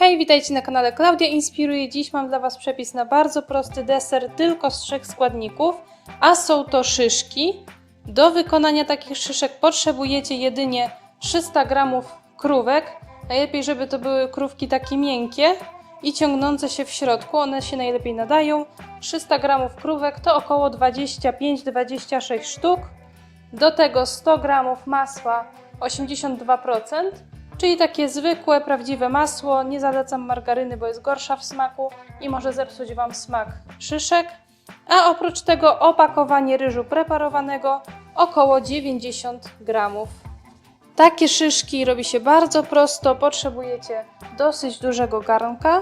Hej, witajcie na kanale Klaudia Inspiruje. Dziś mam dla Was przepis na bardzo prosty deser tylko z trzech składników, a są to szyszki. Do wykonania takich szyszek potrzebujecie jedynie 300 g krówek. Najlepiej, żeby to były krówki takie miękkie i ciągnące się w środku. One się najlepiej nadają. 300 g krówek to około 25-26 sztuk. Do tego 100 g masła 82%, czyli takie zwykłe, prawdziwe masło. Nie zalecam margaryny, bo jest gorsza w smaku i może zepsuć Wam smak szyszek. A oprócz tego opakowanie ryżu preparowanego około 90 gramów. Takie szyszki robi się bardzo prosto. Potrzebujecie dosyć dużego garnka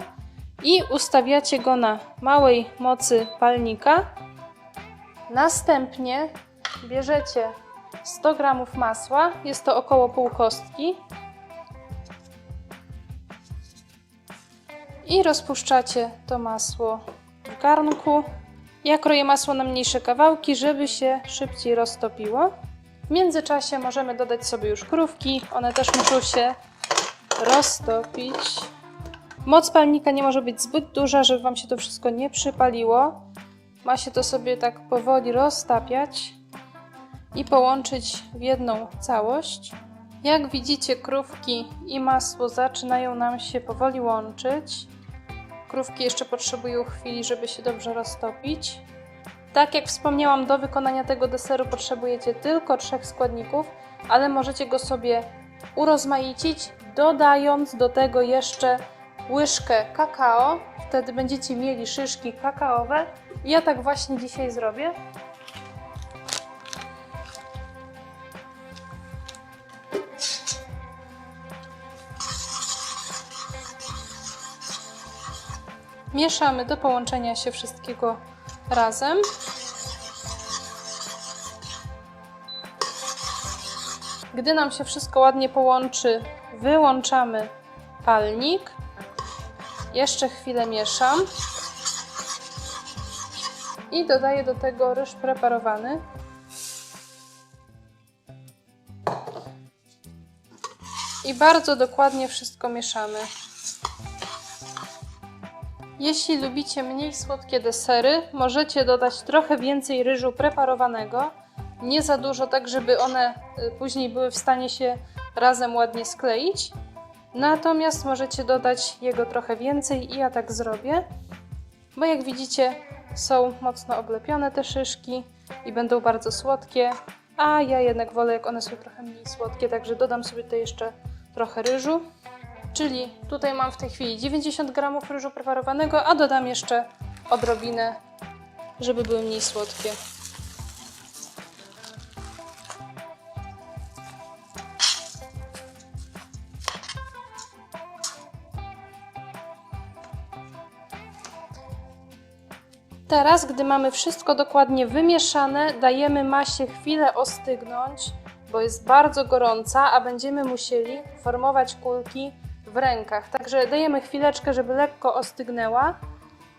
i ustawiacie go na małej mocy palnika. Następnie bierzecie 100 g masła, jest to około pół kostki. I rozpuszczacie to masło w garnku. Ja kroję masło na mniejsze kawałki, żeby się szybciej roztopiło. W międzyczasie możemy dodać sobie już krówki, one też muszą się roztopić. Moc palnika nie może być zbyt duża, żeby Wam się to wszystko nie przypaliło. Ma się to sobie tak powoli roztapiać i połączyć w jedną całość. Jak widzicie, krówki i masło zaczynają nam się powoli łączyć. Krówki jeszcze potrzebują chwili, żeby się dobrze roztopić. Tak jak wspomniałam, do wykonania tego deseru potrzebujecie tylko trzech składników, ale możecie go sobie urozmaicić, dodając do tego jeszcze łyżkę kakao. Wtedy będziecie mieli szyszki kakaowe. Ja tak właśnie dzisiaj zrobię. Mieszamy do połączenia się wszystkiego razem. Gdy nam się wszystko ładnie połączy, wyłączamy palnik. Jeszcze chwilę mieszam. I dodaję do tego ryż preparowany. I bardzo dokładnie wszystko mieszamy. Jeśli lubicie mniej słodkie desery, możecie dodać trochę więcej ryżu preparowanego. Nie za dużo, tak żeby one y, później były w stanie się razem ładnie skleić. Natomiast możecie dodać jego trochę więcej i ja tak zrobię. Bo jak widzicie, są mocno oblepione te szyszki i będą bardzo słodkie. A ja jednak wolę, jak one są trochę mniej słodkie, także dodam sobie tutaj jeszcze trochę ryżu. Czyli tutaj mam w tej chwili 90 g ryżu preparowanego, a dodam jeszcze odrobinę, żeby były mniej słodkie. Teraz, gdy mamy wszystko dokładnie wymieszane, dajemy masie chwilę ostygnąć, bo jest bardzo gorąca, a będziemy musieli formować kulki rękach. Także dajemy chwileczkę, żeby lekko ostygnęła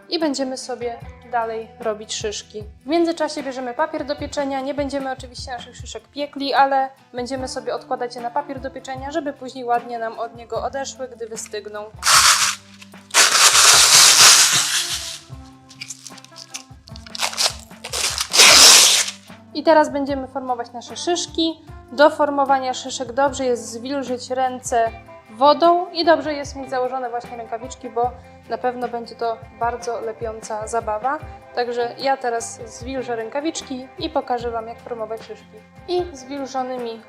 i będziemy sobie dalej robić szyszki. W międzyczasie bierzemy papier do pieczenia. Nie będziemy oczywiście naszych szyszek piekli, ale będziemy sobie odkładać je na papier do pieczenia, żeby później ładnie nam od niego odeszły, gdy wystygną. I teraz będziemy formować nasze szyszki. Do formowania szyszek dobrze jest zwilżyć ręce wodą i dobrze jest mieć założone właśnie rękawiczki, bo na pewno będzie to bardzo lepiąca zabawa. Także ja teraz zwilżę rękawiczki i pokażę Wam, jak formować szyszki. I zwilżonymi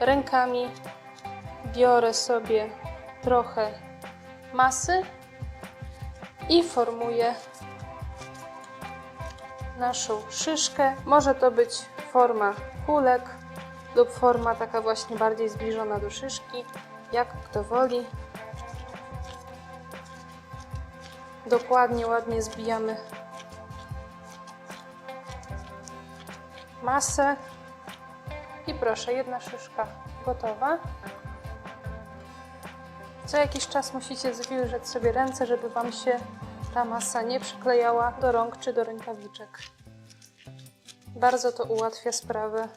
rękami biorę sobie trochę masy i formuję naszą szyszkę. Może to być forma kulek lub forma taka właśnie bardziej zbliżona do szyszki, jak kto woli. Dokładnie, ładnie zbijamy masę i proszę, jedna szyszka gotowa. Co jakiś czas musicie zwilżać sobie ręce, żeby Wam się ta masa nie przyklejała do rąk czy do rękawiczek. Bardzo to ułatwia sprawę.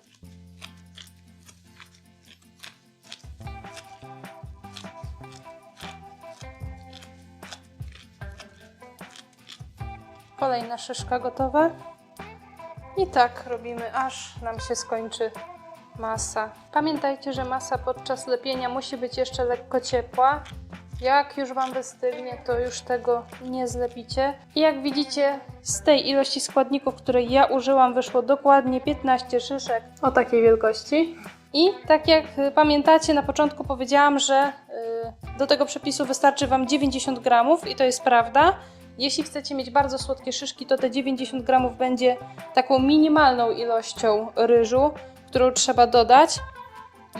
Kolejna szyszka gotowa. I tak robimy, aż nam się skończy masa. Pamiętajcie, że masa podczas lepienia musi być jeszcze lekko ciepła. Jak już Wam wystygnie, to już tego nie zlepicie. I jak widzicie, z tej ilości składników, której ja użyłam, wyszło dokładnie 15 szyszek o takiej wielkości. I tak jak pamiętacie, na początku powiedziałam, że y, do tego przepisu wystarczy Wam 90 gramów i to jest prawda. Jeśli chcecie mieć bardzo słodkie szyszki, to te 90 gramów będzie taką minimalną ilością ryżu, którą trzeba dodać.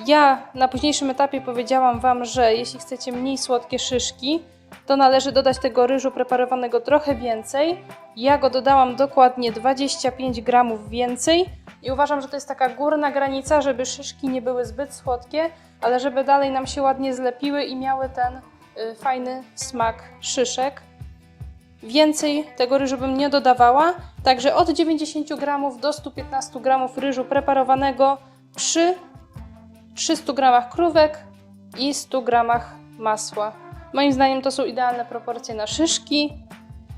Ja na późniejszym etapie powiedziałam Wam, że jeśli chcecie mniej słodkie szyszki, to należy dodać tego ryżu preparowanego trochę więcej. Ja go dodałam dokładnie 25 gramów więcej i uważam, że to jest taka górna granica, żeby szyszki nie były zbyt słodkie, ale żeby dalej nam się ładnie zlepiły i miały ten y, fajny smak szyszek. Więcej tego ryżu bym nie dodawała, także od 90 gramów do 115 gramów ryżu preparowanego przy 300 gramach krówek i 100 gramach masła. Moim zdaniem to są idealne proporcje na szyszki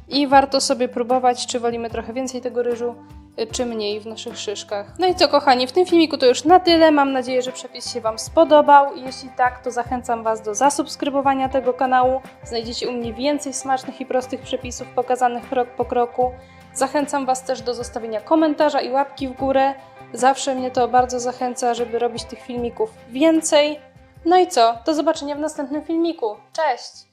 i warto sobie próbować, czy wolimy trochę więcej tego ryżu, y, czy mniej w naszych szyszkach. No i co kochani, w tym filmiku to już na tyle. Mam nadzieję, że przepis się Wam spodobał. Jeśli tak, to zachęcam Was do zasubskrybowania tego kanału. Znajdziecie u mnie więcej smacznych i prostych przepisów pokazanych krok po kroku. Zachęcam Was też do zostawienia komentarza i łapki w górę. Zawsze mnie to bardzo zachęca, żeby robić tych filmików więcej. No i co? Do zobaczenia w następnym filmiku. Cześć!